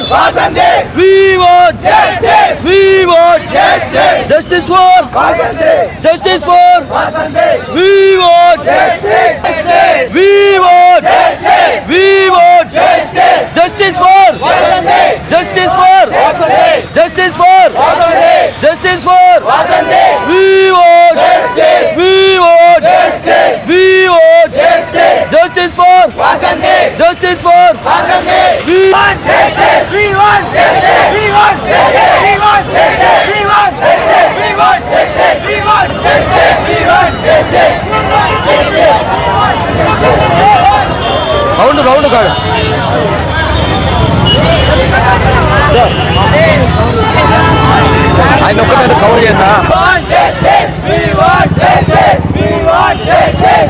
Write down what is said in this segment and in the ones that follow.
For Vasanthi. We want justice we want justice justice for Vasanthi. Justice for Vasanthi. We want justice we want justice we want justice want Justice! justice for Vasanthi justice for Vasanthi We want Justice! We want Justice! We want Justice! We want Justice! We want Justice! We want Justice! We want Justice! We want Justice! Round round కాదు ఆయన ఒక్కటే cover Justice! We want justice! We want justice!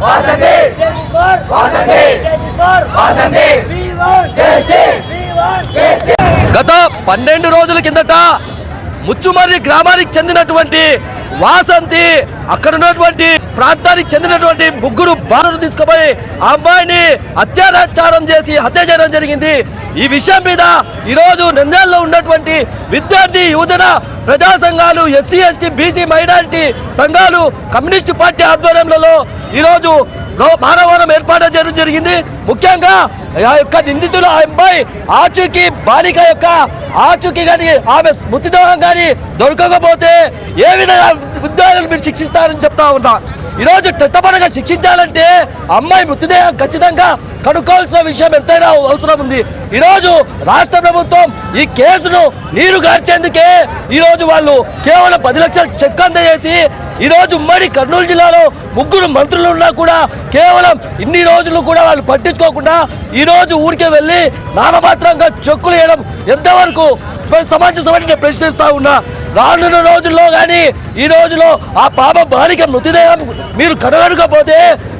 Vasanti! Vasanti! Vasanti! పన్నెండు రోజుల కిందట ముచ్చుమర్రి గ్రామానికి చెందినటువంటి వాసంతి అక్కడ ఉన్నటువంటి ప్రాంతానికి చెందినటువంటి ముగ్గురు బాలను తీసుకుపోయి ఆ అమ్మాయిని అత్యాచారం చేసి హత్య చేయడం జరిగింది. ఈ విషయం మీద ఈరోజు నంద్యాలలో ఉన్నటువంటి విద్యార్థి యువజన ప్రజా సంఘాలు ఎస్సీ ఎస్టీ బీసీ మైనారిటీ సంఘాలు కమ్యూనిస్టు పార్టీ ఆధ్వర్యంలో ఈరోజు మానవరం ఏర్పాటు చేయడం జరిగింది. ముఖ్యంగా ఆ యొక్క నిందితులు ఆ అబ్బాయి ఆచూకీ బాలిక యొక్క ఆచూకీ కానీ ఆమె స్మృతిదేహం కానీ దొరకకపోతే ఏ విధంగా ఉద్యోగాలు మీరు శిక్షిస్తారని చెప్తా ఉన్నా. ఈరోజు చట్టపరంగా శిక్షించాలంటే అమ్మాయి మృతదేహం ఖచ్చితంగా కనుక్కోవాల్సిన విషయం ఎంతైనా అవసరం ఉంది. ఈరోజు రాష్ట్ర ప్రభుత్వం ఈ కేసును నీరు గార్చేందుకే ఈరోజు వాళ్ళు కేవలం పది లక్షల చెక్ అందజేసి ఈరోజు ఉమ్మడి కర్నూలు జిల్లాలో ముగ్గురు మంత్రులు ఉన్నా కూడా కేవలం ఇన్ని రోజులు కూడా వాళ్ళు పట్టించుకోకుండా ఈరోజు ఊరికే వెళ్ళి నామమాత్రంగా చెక్కులు వేయడం ఎంతవరకు సమాజం సమాజ సభని ప్రశ్నిస్తా ఉన్నా. రానున్న రోజుల్లో కానీ ఈ రోజులో ఆ పాప బాలిక మృతదేహం మీరు కనుగొనకపోతే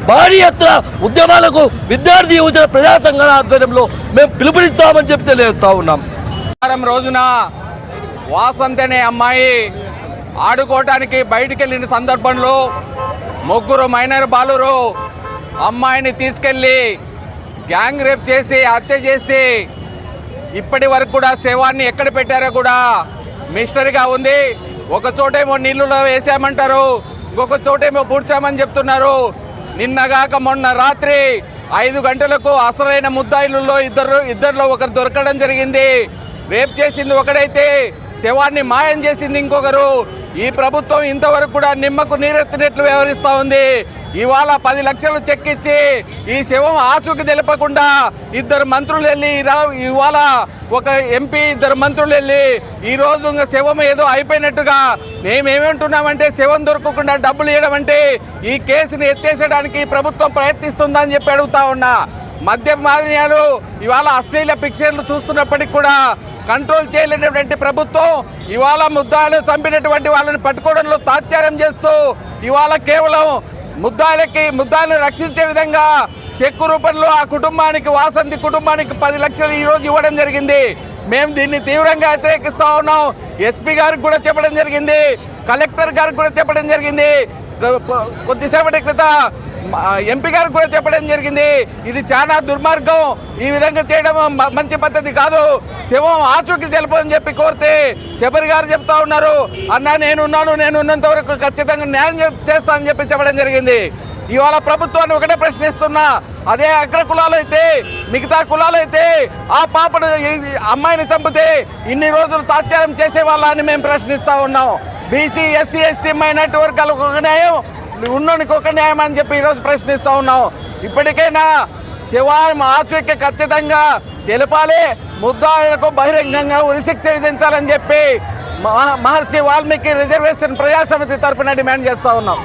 భారీ ఎత్తున ఉద్యమాలకు విద్యార్థి యువజన ప్రజా సంఘాల ఆధ్వర్యంలో మేము పిలుపునిస్తామని చెప్పి తెలియజేస్తా ఉన్నాం. వారం రోజున వాసంత్ అనే అమ్మాయి ఆడుకోవటానికి బయటికి వెళ్ళిన సందర్భంలో ముగ్గురు మైనర్ బాలురు అమ్మాయిని తీసుకెళ్ళి గ్యాంగ్ రేప్ చేసి హత్య చేసి ఇప్పటి వరకు కూడా శవాన్ని ఎక్కడ పెట్టారో కూడా మిస్టరీగా ఉంది. ఒక చోటేమో నీళ్ళలో వేసామంటారు ఇంకొక చోటేమో పూడ్చామని చెప్తున్నారు. నిన్నగాక మొన్న రాత్రి ఐదు గంటలకు అసలైన ముద్దాయిలలో ఇద్దరు ఇద్దరిలో ఒకరు దొరకడం జరిగింది. రేప్ చేసింది ఒకడైతే శవాన్ని మాయం చేసింది ఇంకొకరు. ఈ ప్రభుత్వం ఇంతవరకు కూడా నిమ్మకు నీరెత్తినట్లు వ్యవహరిస్తూ ఉంది. ఇవాళ పది లక్షలు చెక్ ఇచ్చి ఈ శవం ఆసుకు తెలపకుండా ఇద్దరు మంత్రులు వెళ్ళి ఇవాళ ఒక ఎంపీ ఇద్దరు మంత్రులు వెళ్ళి ఈ రోజు ఇంకా శవం ఏదో అయిపోయినట్టుగా మేమేమంటున్నామంటే శవం దొరకకుండా డబ్బులు ఇవ్వడం అంటే ఈ కేసుని ఎత్తేసడానికి ప్రభుత్వం ప్రయత్నిస్తుందని చెప్పి అడుగుతా ఉన్నా. మద్య మాదిన్యాలు ఇవాళ అశ్లీల పిక్చర్లు చూస్తున్నప్పటికీ కూడా కంట్రోల్ చేయలేనటువంటి ప్రభుత్వం ఇవాళ ముద్దాలు చంపినటువంటి వాళ్ళని పట్టుకోవడంలో తాత్సారం చేస్తూ ఇవాళ కేవలం ముద్దాలకి ముద్దాలను రక్షించే విధంగా చెక్కు రూపంలో ఆ కుటుంబానికి వాసంతి కుటుంబానికి పది లక్షలు ఈ రోజు ఇవ్వడం జరిగింది. మేము దీన్ని తీవ్రంగా వ్యతిరేకిస్తూ ఉన్నాం. ఎస్పీ గారికి కూడా చెప్పడం జరిగింది. కలెక్టర్ గారికి కూడా చెప్పడం జరిగింది. కొద్దిసేపటి క్రితం ఎంపీ గారికి కూడా చెప్పడం జరిగింది. ఇది చాలా దుర్మార్గం. ఈ విధంగా చేయడం మంచి పద్ధతి కాదు. శివం ఆచూకి తెలుపని చెప్పి కోరితే శబరి గారు చెప్తా ఉన్నారు. అన్నా నేనున్నాను నేను ఉన్నంత వరకు ఖచ్చితంగా న్యాయం చేస్తానని చెప్పి చెప్పడం జరిగింది. ఇవాళ ప్రభుత్వాన్ని ఒకటే ప్రశ్నిస్తున్నా. అదే అగ్ర కులాలు అయితే మిగతా కులాలు అయితే ఆ పాపను అమ్మాయిని చంపితే ఇన్ని రోజులు తాత్యారం చేసే వాళ్ళని మేము ప్రశ్నిస్తా ఉన్నాం. బీసీ ఎస్సీ ఎస్టీ మైనార్టీ వర్గాలకు ఒక న్యాయం ఉన్నోనికి ఒక న్యాయం అని చెప్పి ఈరోజు ప్రశ్నిస్తూ ఉన్నాం ఇప్పటికైనా శివాయం ఆచూక్య ఖచ్చితంగా తెలపాలి ముద్దాయిలకు బహిరంగంగా ఉరిశిక్ష విధించాలని చెప్పి మహర్షి వాల్మీకి రిజర్వేషన్ ప్రజాసమితి తరపున డిమాండ్ చేస్తూ ఉన్నాం.